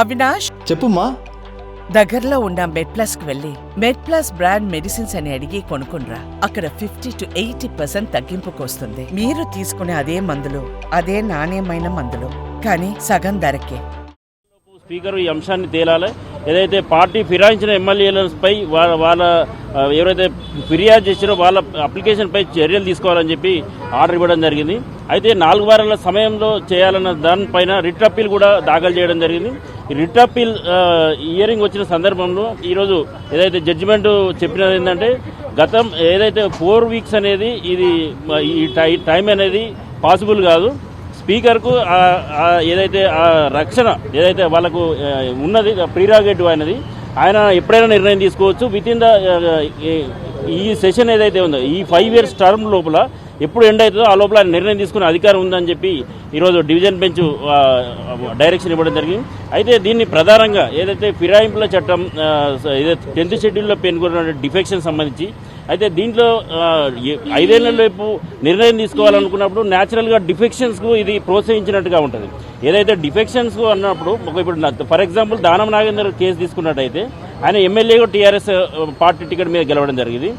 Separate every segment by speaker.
Speaker 1: అవినాష్?
Speaker 2: చెప్పుమా
Speaker 1: దగ్గరలో ఉన్న మెడ్ ప్లస్కు వెళ్ళి మెడ్ ప్లస్ బ్రాండ్ మెడిసిన్స్ అని అడిగి కొనుక్కునరా అక్కడ ఫిఫ్టీ టు ఎయిటీ పర్సెంట్ తగ్గింపుకు వస్తుంది మీరు తీసుకునే అదే మందులు అదే నాణ్యమైన మందులు. కానీ సగం ధరకే.
Speaker 3: స్పీకర్ ఈ అంశాన్ని తేలాలి. ఏదైతే పార్టీ ఫిరాయించిన ఎమ్మెల్యేలపై వాళ్ళ వాళ్ళ ఎవరైతే ఫిర్యాదు చేసారో వాళ్ళ అప్లికేషన్పై చర్యలు తీసుకోవాలని చెప్పి ఆర్డర్ ఇవ్వడం జరిగింది. అయితే నాలుగు వారాల సమయంలో చేయాలన్న దానిపైన రిట్ అప్పీల్ కూడా దాఖలు చేయడం జరిగింది. ఈ రిట్ అప్పీల్ హియరింగ్ వచ్చిన సందర్భంలో ఈరోజు ఏదైతే జడ్జిమెంట్ చెప్పినది ఏంటంటే గతం ఏదైతే ఫోర్ వీక్స్ అనేది ఇది ఈ టై టైం అనేది పాసిబుల్ కాదు. స్పీకర్కు ఏదైతే ఆ రక్షణ ఏదైతే వాళ్ళకు ఉన్నది ప్రీరాగేటివ్ అయినది ఆయన ఎప్పుడైనా నిర్ణయం తీసుకోవచ్చు. విత్ ఇన్ ద ఈ సెషన్ ఏదైతే ఉందో ఈ ఫైవ్ ఇయర్స్ టర్మ్ లోపల ఎప్పుడు ఎండ్ అవుతుందో ఆ లోపల నిర్ణయం తీసుకునే అధికారం ఉందని చెప్పి ఈరోజు డివిజన్ బెంచ్ డైరెక్షన్ ఇవ్వడం జరిగింది. అయితే దీన్ని ప్రధానంగా ఏదైతే ఫిరాయింపుల చట్టం ఏదైతే టెన్త్ షెడ్యూల్లో పేర్కొన్న డిఫెక్షన్ సంబంధించి అయితే దీంట్లో ఆ, ఐదేళ్ళ నిర్ణయం తీసుకోవాలనుకున్నప్పుడు న్యాచురల్గా డిఫెక్షన్స్కు ఇది ప్రోత్సహించినట్టుగా ఉంటుంది. ఏదైతే డిఫెక్షన్స్ అన్నప్పుడు ఇప్పుడు for example Danam Nagender case తీసుకున్నట్టయితే ఆయన ఎమ్మెల్యేగా టీఆర్ఎస్ పార్టీ టికెట్ మీద గెలవడం జరిగింది.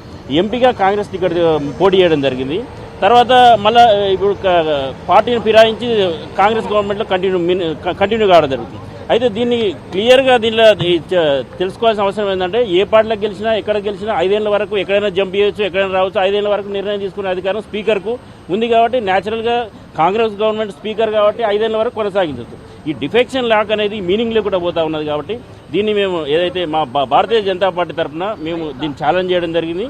Speaker 3: ఎంపీగా కాంగ్రెస్ టికెట్ పోటీ చేయడం జరిగింది. తర్వాత మళ్ళా ఇప్పుడు పార్టీని ఫిరాయించి కాంగ్రెస్ గవర్నమెంట్లో కంటిన్యూ కంటిన్యూ కావడం జరుగుతుంది. అయితే దీన్ని క్లియర్గా దీనిలో తెలుసుకోవాల్సిన అవసరం ఏంటంటే ఏ పార్టీలకు గెలిచినా ఎక్కడ గెలిచినా ఐదేళ్ళ వరకు ఎక్కడైనా జంప్ చేయొచ్చు ఎక్కడైనా రావచ్చు ఐదేళ్ళ వరకు నిర్ణయం తీసుకునే అధికారం స్పీకర్కు ఉంది కాబట్టి న్యాచురల్గా కాంగ్రెస్ గవర్నమెంట్ స్పీకర్ కాబట్టి ఐదేళ్ళ వరకు కొనసాగించవచ్చు ఈ డిఫెక్షన్ లాక్ అనేది మీనింగ్ లేకుండా పోతా ఉన్నది కాబట్టి దీన్ని మేము ఏదైతే మా భా- భారతీయ జనతా పార్టీ తరఫున మేము దీన్ని ఛాలెంజ్ చేయడం జరిగింది.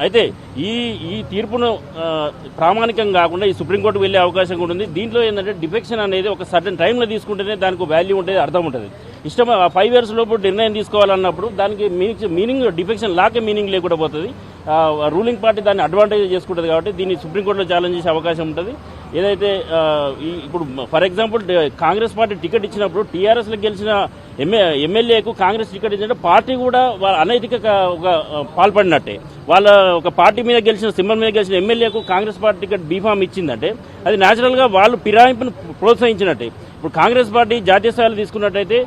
Speaker 3: అయితే ఈ ఈ తీర్పును ప్రామాణికం కాకుండా ఈ సుప్రీంకోర్టు వెళ్ళే అవకాశం కూడా ఉంది. దీంట్లో ఏంటంటే డిఫెక్షన్ అనేది ఒక సర్టన్ టైంలో తీసుకుంటేనే దానికి వాల్యూ ఉంటుంది అర్థం ఉంటుంది. ఇష్టం ఫైవ్ ఇయర్స్ లోపు నిర్ణయం తీసుకోవాలన్నప్పుడు దానికి మీనింగ్ మీనింగ్ డిఫెక్షన్ లాకే మీనింగ్ లేకుండా పోతుంది. రూలింగ్ పార్టీ దాన్ని అడ్వాంటేజ్ చేసుకుంటుంది కాబట్టి దీన్ని సుప్రీంకోర్టులో ఛాలెంజ్ చేసే అవకాశం ఉంటుంది. ఏదైతే ఈ- ఇప్పుడు for example Congress party ticket ఇచ్చినప్పుడు టీఆర్ఎస్లో గెలిచిన ఎమ్మె ఎమ్మెల్యేకు కాంగ్రెస్ టికెట్ ఇచ్చినట్టు పార్టీ కూడా వాళ్ళ అనైతిక ఒక పాల్పడినట్టే. వాళ్ళ ఒక పార్టీ మీద గెలిచిన సింబల్ మీద గెలిచిన ఎమ్మెల్యేకు కాంగ్రెస్ పార్టీ టికెట్ బీఫామ్ ఇచ్చిందంటే అది న్యాచురల్గా వాళ్ళు ఫిరాయింపును ప్రోత్సహించినట్టే. ఇప్పుడు కాంగ్రెస్ పార్టీ జాతీయ స్థాయిలో తీసుకున్నట్టయితే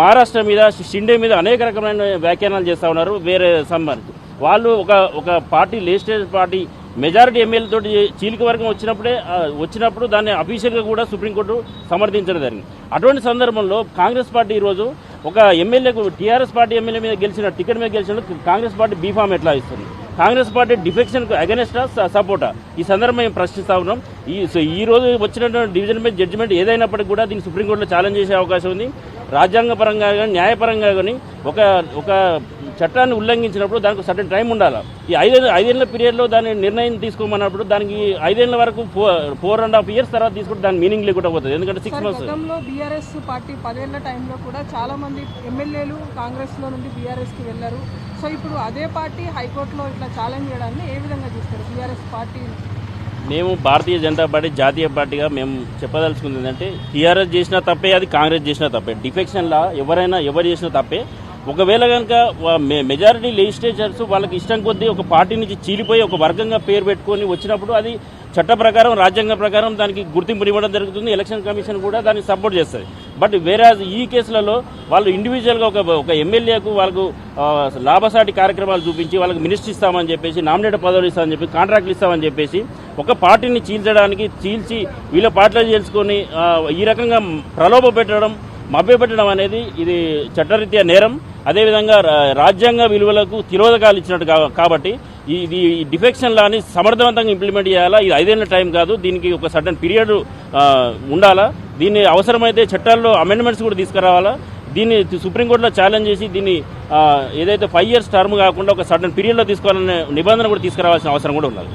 Speaker 3: మహారాష్ట్ర మీద షిండే మీద అనేక రకమైన వ్యాఖ్యానాలు చేస్తూ ఉన్నారు. వేరే సంబంధించి వాళ్ళు ఒక ఒక పార్టీ లేజిస్లేటివ్ పార్టీ మెజారిటీ ఎమ్మెల్యేతో చీలిక వర్గం వచ్చినప్పుడే వచ్చినప్పుడు దాన్ని అఫీషియల్గా కూడా సుప్రీంకోర్టు సమర్థించడం జరిగింది. అటువంటి సందర్భంలో కాంగ్రెస్ పార్టీ ఈరోజు ఒక ఎమ్మెల్యేకు టీఆర్ఎస్ పార్టీ ఎమ్మెల్యే మీద గెలిచిన టికెట్ మీద గెలిచిన కాంగ్రెస్ పార్టీ బీఫామ్ ఎట్లా ఇస్తుంది? కాంగ్రెస్ పార్టీ డిఫెక్షన్కు అగెనిస్టా సపోర్టా ఈ సందర్భం మేము ప్రశ్నిస్తా ఉన్నాం. ఈ సో ఈ రోజు వచ్చినటువంటి డివిజన్ బెంచ్ జడ్జిమెంట్ ఏదైనప్పటికీ కూడా దీన్ని సుప్రీంకోర్టులో ఛాలెంజ్ చేసే అవకాశం ఉంది. రాజ్యాంగపరంగా కానీ న్యాయపరంగా కానీ ఒక ఒక చట్టాన్ని ఉల్లంఘించినప్పుడు దానికి సర్టన్ టైం ఉండాలి? ఈ ఐదేళ్ళ ఐదేళ్ళ పీరియడ్లో దాని నిర్ణయం తీసుకోమన్నప్పుడు దానికి ఐదేళ్ళ వరకు ఫోర్ అండ్ హాఫ్ ఇయర్స్ తర్వాత తీసుకుంటే దాని మీనింగ్ లేకుండా పోతుంది. ఎందుకంటే సిక్స్ మంత్స్
Speaker 4: బీఆర్ఎస్ పార్టీ పదేళ్ళ టైంలో కూడా చాలా మంది ఎమ్మెల్యేలు కాంగ్రెస్లో నుండి బీఆర్ఎస్కి వెళ్ళారు. సో ఇప్పుడు అదే పార్టీ హైకోర్టులో ఇట్లా ఛాలెంజ్ చేయడాన్ని ఏ విధంగా చూస్తారు? బీఆర్ఎస్ పార్టీ
Speaker 3: మేము భారతీయ జనతా పార్టీ జాతీయ పార్టీగా మేము చెప్పదలుచుకుంది ఏంటంటే టీఆర్ఎస్ చేసినా తప్పే అది కాంగ్రెస్ చేసినా తప్పే. డిఫెక్షన్లా ఎవరైనా ఎవరు చేసినా తప్పే. ఒకవేళ కనుక మెజారిటీ లెజిస్లేచర్స్ వాళ్ళకి ఇష్టం కొద్దీ ఒక పార్టీ నుంచి చీలిపోయి ఒక వర్గంగా పేరు పెట్టుకొని వచ్చినప్పుడు అది చట్ట ప్రకారం రాజ్యాంగ ప్రకారం దానికి గుర్తింపు ఇవ్వడం జరుగుతుంది ఎలక్షన్ కమిషన్ కూడా దాన్ని సపోర్ట్ చేస్తుంది. బట్ వేరే ఈ కేసులలో వాళ్ళు ఇండివిజువల్గా ఒక ఒక ఎమ్మెల్యేకు వాళ్ళకు లాభసాటి కార్యక్రమాలు చూపించి వాళ్ళకి మినిస్టర్ ఇస్తామని చెప్పేసి నామినేట్ పదవులు ఇస్తామని చెప్పి కాంట్రాక్ట్లు ఇస్తామని చెప్పేసి ఒక పార్టీని చీల్చడానికి చీల్చి వీళ్ళ పార్టీలో చేల్చుకొని ఈ రకంగా ప్రలోభ పెట్టడం మభ్యపెట్టడం అనేది ఇది చట్టరీత్యా నేరం. అదేవిధంగా రా- రాజ్యాంగ విలువలకు తిరోధకాలు ఇచ్చినట్టు కాబట్టి ఇది ఈ డిఫెక్షన్ లాని సమర్థవంతంగా ఇంప్లిమెంట్ చేయాలా? ఇది ఐదేళ్ళ టైం కాదు. దీనికి ఒక సడన్ పీరియడ్ ఉండాలా? దీన్ని అవసరమైతే చట్టాల్లో అమెండ్మెంట్స్ కూడా తీసుకురావాలా? దీన్ని సుప్రీంకోర్టులో ఛాలెంజ్ చేసి దీన్ని ఏదైతే ఫైవ్ ఇయర్స్ టర్మ్ కాకుండా ఒక సడన్ పీరియడ్లో తీసుకోవాలనే నిబంధన కూడా తీసుకురావాల్సిన అవసరం కూడా ఉన్నది